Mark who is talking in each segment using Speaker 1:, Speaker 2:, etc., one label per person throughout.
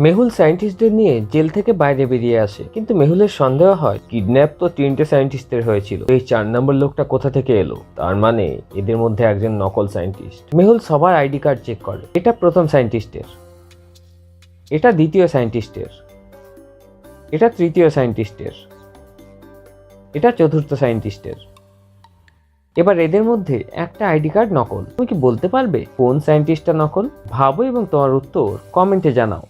Speaker 1: মেহুল সায়েন্টিস্টদের নিয়ে জেল থেকে বাইরে বেরিয়ে আসে। কিন্তু মেহুলের সন্দেহ হয়, কিডন্যাপ তো তিনটে সায়েন্টিস্টের হয়েছিল। এই চার নম্বর লোকটা কোথা থেকে এলো? তার মানে এদের মধ্যে একজন নকল সায়েন্টিস্ট। মেহুল সবার আইডি কার্ড চেক করে। এটা প্রথম সায়েন্টিস্টের। এটা দ্বিতীয় সায়েন্টিস্টের। এটা তৃতীয় সায়েন্টিস্টের। এটা চতুর্থ সায়েন্টিস্টের। এবার এদের মধ্যে একটা আইডি কার্ড নকল। তুমি কি বলতে পারবে কোন সায়েন্টিস্টটা নকল? ভাবো এবং তোমার উত্তর কমেন্টে জানাও।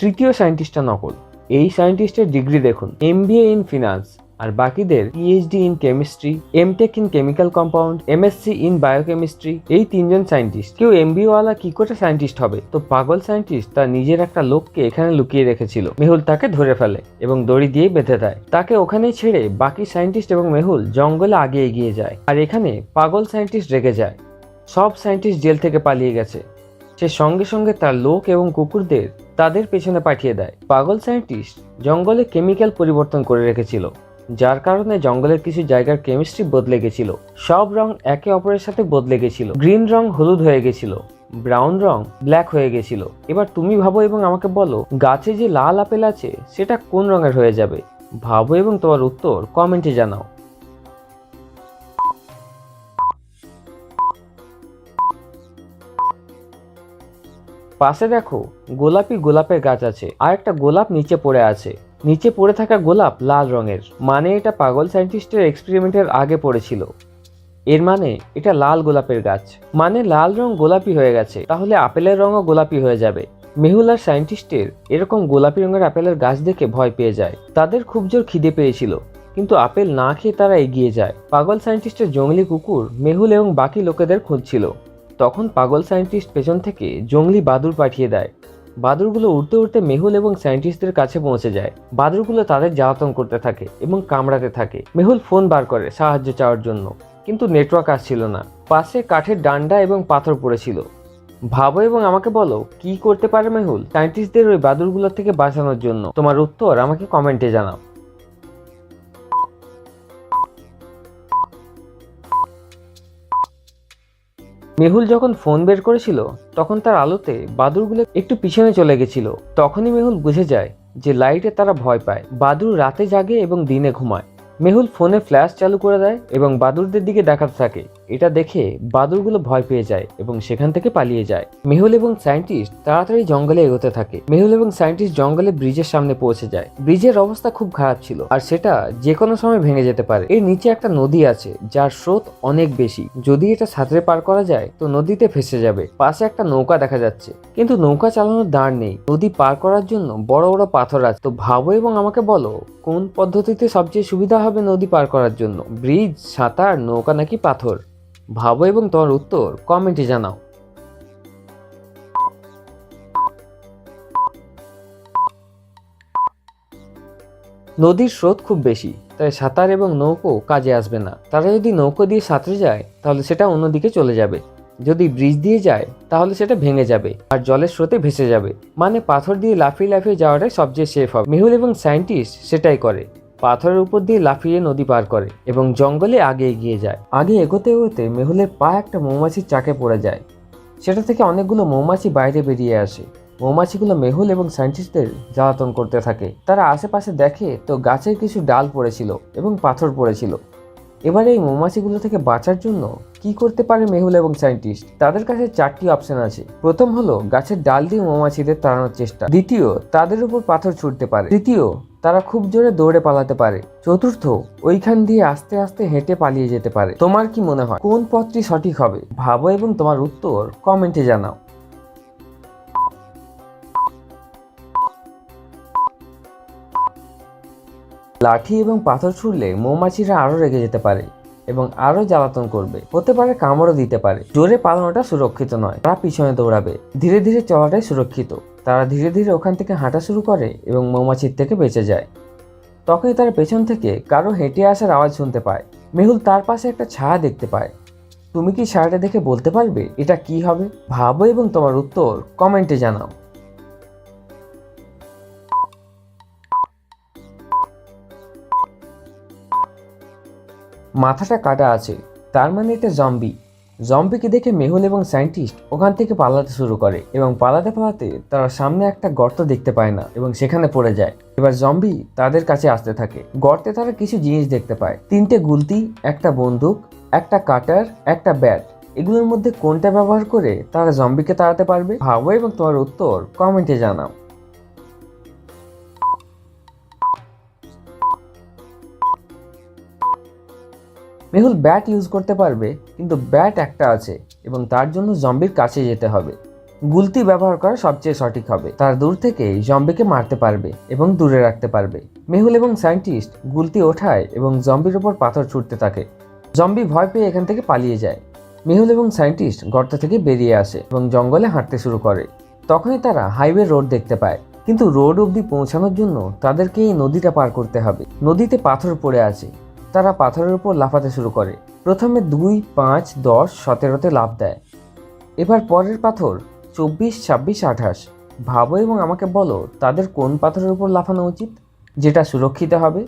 Speaker 1: তৃতীয় সায়েন্টিস্টটা নকল। এই সায়েন্টিস্টের ডিগ্রি দেখুন। এমবিএ ইন ফিনান্স আর বাকিদের PhD in chemistry MTech in chemical compound MSc in biochemistry এই তিনজন সায়েন্টিস্ট কেউ এমবিএ ওয়ালা কি করে সায়েন্টিস্ট হবে? তো পাগল সায়েন্টিস্ট তার নিজের একটা লোককে এখানে লুকিয়ে রেখেছিল। মেহুল তাকে ধরে ফেলে এবং দড়ি দিয়ে বেঁধে দেয়। তাকে ওখানেই ছেড়ে বাকি সায়েন্টিস্ট এবং মেহুল জঙ্গলে আগে এগিয়ে যায়। আর এখানে পাগল সায়েন্টিস্ট রেগে যায়। সব সায়েন্টিস্ট জেল থেকে পালিয়ে গেছে। সে সঙ্গে সঙ্গে তার লোক এবং কুকুরদের তাদের পেছনে পাঠিয়ে দেয়। পাগল সায়েন্টিস্ট জঙ্গলে কেমিক্যাল পরিবর্তন করে রেখেছিল, যার কারণে জঙ্গলের কিছু জায়গার কেমিস্ট্রি বদলে গেছিল। সব রং একে অপরের সাথে বদলে গেছিল। গ্রিন রং হলুদ হয়ে গেছিল, ব্রাউন রং ব্ল্যাক হয়ে গেছিল। এবার তুমি ভাবো এবং আমাকে বলো, গাছে যে লাল আপেল আছে, সেটা কোন রঙের হয়ে যাবে? ভাবো এবং তোমার উত্তর কমেন্টে জানাও। পাশে দেখো গোলাপি গোলাপের গাছ আছে। আর একটা গোলাপ নিচে পড়ে আছে। নিচে পড়ে থাকা গোলাপ লাল রঙের। মানে এটা পাগল সায়েন্টিস্টের এক্সপেরিমেন্টের আগে পড়েছিল। এর মানে এটা লাল গোলাপের গাছ। মানে লাল রং গোলাপি হয়ে গেছে। তাহলে আপেলের রঙও গোলাপি হয়ে যাবে। মেহুল আর সায়েন্টিস্টের এরকম গোলাপি রঙের আপেলের গাছ দেখে ভয় পেয়ে যায়। তাদের খুব জোর খিদে পেয়েছিল। কিন্তু আপেল না খেয়ে তারা এগিয়ে যায়। পাগল সায়েন্টিস্টের জঙ্গলি কুকুর মেহুল এবং বাকি লোকেদের খুঁজছিল। তখন পাগল সায়েন্টিস্ট পেছন থেকে জঙ্গলি বাদুর পাঠিয়ে দেয়। বাদুরগুলো উড়তে উড়তে মেহুল এবং সায়েন্টিস্টদের কাছে পৌঁছে যায়। বাদুরগুলো তাদের জ্বালাতন করতে থাকে এবং কামড়াতে থাকে। মেহুল ফোন বার করে সাহায্য চাওয়ার জন্য, কিন্তু নেটওয়ার্ক আসছিল না। পাশে কাঠের ডান্ডা এবং পাথর পড়েছিল। ভাবো এবং আমাকে বলো, কি করতে পারে মেহুল? সায়েন্টিস্টদের ওই বাদুরগুলো থেকে বাঁচানোর জন্য। তোমার উত্তর আমাকে কমেন্টে জানাও। মেহুল যখন ফোন বের করেছিল, তখন তার আলোতে বাদুরগুলো একটু পিছনে চলে গেছিল। তখনই মেহুল বুঝে যায় যে লাইটে তারা ভয় পায়। বাদুর রাতে জাগে এবং দিনে ঘুমায়। মেহুল ফোনে ফ্ল্যাশ চালু করে দেয় এবং বাদুরদের দিকে দেখাতে থাকে। এটা দেখে বাদুরগুলো ভয় পেয়ে যায় এবং সেখান থেকে পালিয়ে যায়। মেহুল এবং সায়েন্টিস্ট তাড়াতাড়ি জঙ্গলে এগোতে থাকে। মেহুল এবং সায়েন্টিস্ট জঙ্গলে ব্রিজের সামনে পৌঁছে যায়। ব্রিজের অবস্থা খুব খারাপ ছিল আর সেটা যে কোনো সময় ভেঙে যেতে পারে। এর নিচে একটা নদী আছে, যার স্রোত অনেক বেশি। যদি এটা সাঁতরে পার করা যায়, তো নদীতে ফেসে যাবে। পাশে একটা নৌকা দেখা যাচ্ছে। কিন্তু নৌকা চালানোর দাঁড় নেই। নদী পার করার জন্য বড় বড় পাথর আছে। তো ভাবো এবং আমাকে বলো, কোন পদ্ধতিতে সবচেয়ে সুবিধা হবে নদী পার করার জন্য? ব্রিজ, সাঁতার, নৌকা নাকি পাথর? ভাবো এবং তোমার উত্তর কমেন্টে জানাও। নদীর স্রোত খুব বেশি, তাই সাঁতার এবং নৌকো কাজে আসবে না। তারা যদি নৌকো দিয়ে সাঁতরে যায়, তাহলে সেটা অন্যদিকে চলে যাবে। যদি ব্রিজ দিয়ে যায়, তাহলে সেটা ভেঙে যাবে আর জলের স্রোতে ভেসে যাবে। মানে পাথর দিয়ে লাফিয়ে লাফিয়ে যাওয়াটাই সবচেয়ে সেফ হবে। মেহুল এবং সায়েন্টিস্ট সেটাই করে। পাথরের উপর দিয়ে লাফিয়ে নদী পার করে এবং জঙ্গলে আগে এগিয়ে যায়। আগে এগোতে এগোতে মেহুলের পা একটা মৌমাছির চাকে পড়ে যায়। সেটা থেকে অনেকগুলো মৌমাছি বাইরে বেরিয়ে আসে। মৌমাছিগুলো মেহুল এবং সায়েন্টিস্টদের জ্বালাতন করতে থাকে। তারা আশেপাশে দেখে তো গাছের কিছু ডাল পড়েছিল এবং পাথর পড়েছিল। এবার এই মৌমাছিগুলো থেকে বাঁচার জন্য কি করতে পারে মেহুল এবং সায়েন্টিস্ট? তাদের কাছে চারটি অপশন আছে। প্রথম হলো, গাছের ডাল দিয়ে মৌমাছিদের তাড়ানোর চেষ্টা। দ্বিতীয়, তাদের উপর পাথর ছুটতে পারে। তৃতীয়, তারা খুব জোরে দৌড়ে পালাতে পারে। চতুর্থ, ওইখান দিয়ে আস্তে আস্তে হেঁটে পালিয়ে যেতে পারে। তোমার কি মনে হয়? কোন পথটি সঠিক হবে? ভাবো এবং তোমার উত্তর কমেন্টে জানাও। লাঠি এবং পাথর ছুড়লে মৌমাছিরা আরও রেগে যেতে পারে এবং আরও জ্বালাতন করবে। হতে পারে কামড়ও দিতে পারে। জোরে পালানোটা সুরক্ষিত নয়। তারা পিছনে দৌড়াবে। ধীরে ধীরে চলাটাই সুরক্ষিত। তারা ধীরে ধীরে ওখান থেকে হাঁটা শুরু করে এবং মৌমাছির থেকে বেঁচে যায়। তখনই তার পেছন থেকে কারও হেঁটে আসার আওয়াজ শুনতে পায়। মেহুল তার পাশে একটা ছায়া দেখতে পায়। তুমি কি ছায়াটা দেখে বলতে পারবে? এটা কি হবে? ভাবো এবং তোমার উত্তর কমেন্টে জানাও। মাথাটা কাটা আছে। তার মানে এটা জম্বি জম্বিকে দেখে মেহুল এবং সায়েন্টিস্ট ওখান থেকে পালাতে শুরু করে এবং পালাতে পালাতে তারা সামনে একটা গর্ত দেখতে পায় না এবং সেখানে পড়ে যায়। এবার জম্বি তাদের কাছে আসতে থাকে। গর্তে তারা কিছু জিনিস দেখতে পায়। তিনটে গুলতি, একটা বন্দুক, একটা কাটার, একটা ব্যাট এগুলোর মধ্যে কোনটা ব্যবহার করে তারা জম্বিকে তাড়াতে পারবে? ভাবো এবং তোমার উত্তর কমেন্টে জানাও। মেহুল ব্যাট ইউজ করতে পারবে, কিন্তু ব্যাট একটা আছে এবং তার জন্য জম্বির কাছে যেতে হবে। গুলতি ব্যবহার করা সবচেয়ে সঠিক হবে। তার দূর থেকেই জম্বিকে মারতে পারবে এবং দূরে রাখতে পারবে। মেহুল এবং সায়েন্টিস্ট গুলতি ওঠায় এবং জম্বির ওপর পাথর ছুটতে থাকে। জম্বি ভয় পেয়ে এখান থেকে পালিয়ে যায়। মেহুল এবং সায়েন্টিস্ট গর্ত থেকে বেরিয়ে আসে এবং জঙ্গলে হাঁটতে শুরু করে। তখনই তারা হাইওয়ে রোড দেখতে পায়। কিন্তু রোড অবধি পৌঁছানোর জন্য তাদেরকে এই নদীটা পার করতে হবে। নদীতে পাথর পড়ে আছে। তারা পাথরের উপর লাফাতে শুরু করে। প্রথমে দুই, পাঁচ, দশ, সতেরোতে লাভ দেয়। এবার পরের পাথর, চব্বিশ, ছাব্বিশ, আঠাশ। ভাবো এবং আমাকে বলো, তাদের কোন পাথরের উপর লাফানো উচিত, যেটা সুরক্ষিত হবে?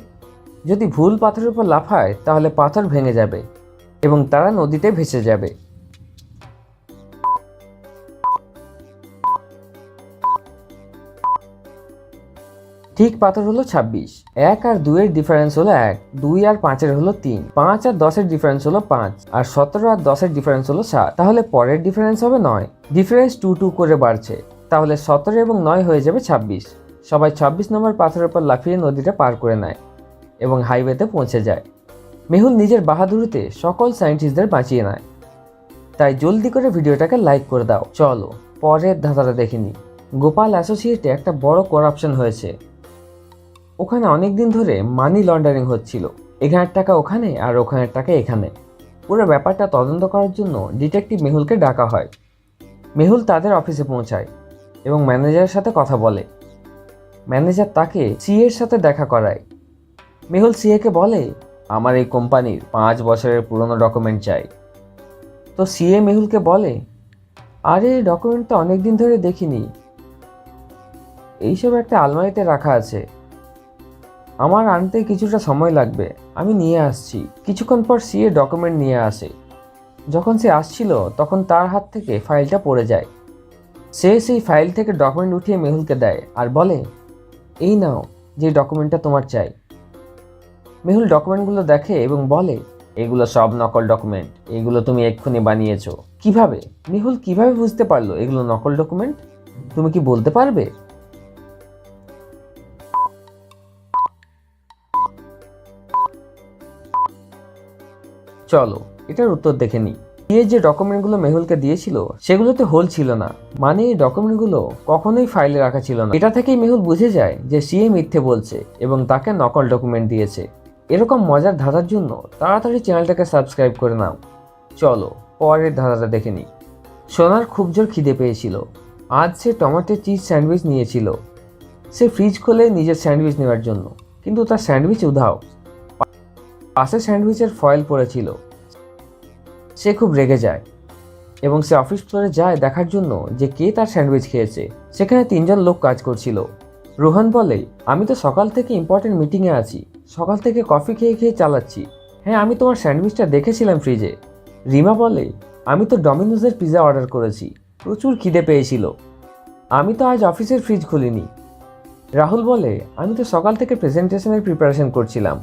Speaker 1: যদি ভুল পাথরের উপর লাফায়, তাহলে পাথর ভেঙে যাবে এবং তারা নদীতে ভেসে যাবে। ঠিক পাথর হলো ছাব্বিশ। এক আর দুইয়ের ডিফারেন্স হলো এক, দুই আর পাঁচের হলো তিন, পাঁচ আর দশের ডিফারেন্স হলো পাঁচ, আর সতেরো আর দশের ডিফারেন্স হলো সাত। তাহলে পরের ডিফারেন্স হবে নয়। ডিফারেন্স টু টু করে বাড়ছে। তাহলে সতেরো এবং নয় হয়ে যাবে ছাব্বিশ। সবাই ছাব্বিশ নম্বর পাথরের পর লাফিয়ে নদীটা পার করে নেয় এবং হাইওয়েতে পৌঁছে যায়। মেহুল নিজের বাহাদুরিতে সকল সায়েন্টিস্টদের বাঁচিয়ে নেয়। তাই জলদি করে ভিডিওটাকে লাইক করে দাও। চলো, পরের ধাঁধাটা দেখিনি গোপাল অ্যাসোসিয়েটে একটা বড় করাপশন হয়েছে। ওখানে অনেক দিন ধরে মানি লন্ডারিং হচ্ছিল। এখানের টাকা ওখানে আর ওখানের টাকা এখানে। পুরো ব্যাপারটা তদন্ত করার জন্য ডিটেকটিভ মেহুলকে ডাকা হয়। মেহুল তাদের অফিসে পৌঁছায় এবং ম্যানেজারের সাথে কথা বলে। ম্যানেজার তাকে সিএর সাথে দেখা করায়। মেহুল সিএকে বলে, আমার এই কোম্পানির পাঁচ বছরের পুরনো ডকুমেন্ট চাই। তো সিএ মেহুলকে বলে, আরে ডকুমেন্ট তো অনেক দিন ধরে দেখিনি। এইসব একটা আলমারিতে রাখা আছে। আমার আনতে কিছুটা সময় লাগবে, আমি নিয়ে আসছি। কিছুক্ষণ পর সিএ ডকুমেন্ট নিয়ে আসে। যখন সে আসছিল, তখন তার হাত থেকে ফাইলটা পড়ে যায়। সে সেই ফাইল থেকে ডকুমেন্ট উঠিয়ে মেহুলকে দেয় আর বলে, এই নাও, যে ডকুমেন্টটা তোমার চাই। মেহুল ডকুমেন্টগুলো দেখে এবং বলে, এগুলো সব নকল ডকুমেন্ট এগুলো তুমি এক্ষুনি বানিয়েছো। কীভাবে? মেহুল কীভাবে বুঝতে পারল এগুলো নকল ডকুমেন্ট তুমি কি বলতে পারবে? চলো, এটার উত্তর দেখে নিই। সিএ যে ডকুমেন্টগুলো মেহুলকে দিয়েছিল, সেগুলোতে হোল ছিল না। মানে এই ডকুমেন্টগুলো কখনোই ফাইলে রাখা ছিল না। এটা থেকেই মেহুল বুঝে যায় যে সিএ মিথ্যে বলছে এবং তাকে নকল ডকুমেন্ট দিয়েছে। এরকম মজার ধাঁধার জন্য তাড়াতাড়ি চ্যানেলটাকে সাবস্ক্রাইব করে নাও। চলো, পরের ধাঁধাটা দেখে নিই। সোনার খুব জোর খিদে পেয়েছিল। আজ সে টমেটো চিজ স্যান্ডউইচ নিয়েছিল। সে ফ্রিজ খোলে নিজের স্যান্ডউইচ নেওয়ার জন্য। কিন্তু তার স্যান্ডউইচ উধাও। পাশে স্যান্ডউইচের ফয়েল পড়েছিল। সে খুব রেগে যায় এবং সে অফিস ফ্লোরে যায় দেখার জন্য যে কে তার স্যান্ডউইচ খেয়েছে। সেখানে তিনজন লোক কাজ করছিল। রোহন বলে, আমি তো সকাল থেকে ইম্পর্টেন্ট মিটিংয়ে আছি। সকাল থেকে কফি খেয়ে খেয়ে চালাচ্ছি। হ্যাঁ আমি তোমার স্যান্ডউইচটা দেখেছিলাম ফ্রিজে রিমা বলে, আমি তো ডমিনোজের পিৎজা অর্ডার করেছি। প্রচুর খিদে পেয়েছিল। আমি তো আজ অফিসের ফ্রিজ খুলিনি। রাহুল বলে, আমি তো সকাল থেকে প্রেজেন্টেশনের প্রিপারেশন করছিলাম।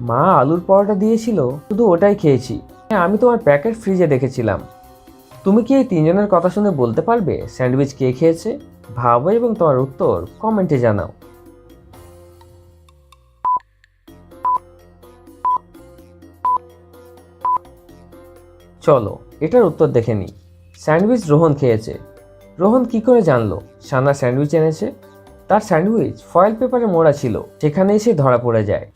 Speaker 1: মা আলুর পরোটা দিয়েছিল, শুধু ওটাই খেয়েছি। হ্যাঁ আমি তোমার প্যাকেট ফ্রিজে দেখেছিলাম তুমি কি এই তিনজনের কথা শুনে বলতে পারবে স্যান্ডউইচ কে খেয়েছে? ভাবো এবং তোমার উত্তর কমেন্টে জানাও। চলো, এটার উত্তর দেখে নিই। স্যান্ডউইচ রোহন খেয়েছে। রোহন কি করে জানলো? সানা স্যান্ডউইচ এনেছে। তার স্যান্ডউইচ ফয়েল পেপারে মোড়া ছিল। সেখানে এসে ধরা পড়ে যায়।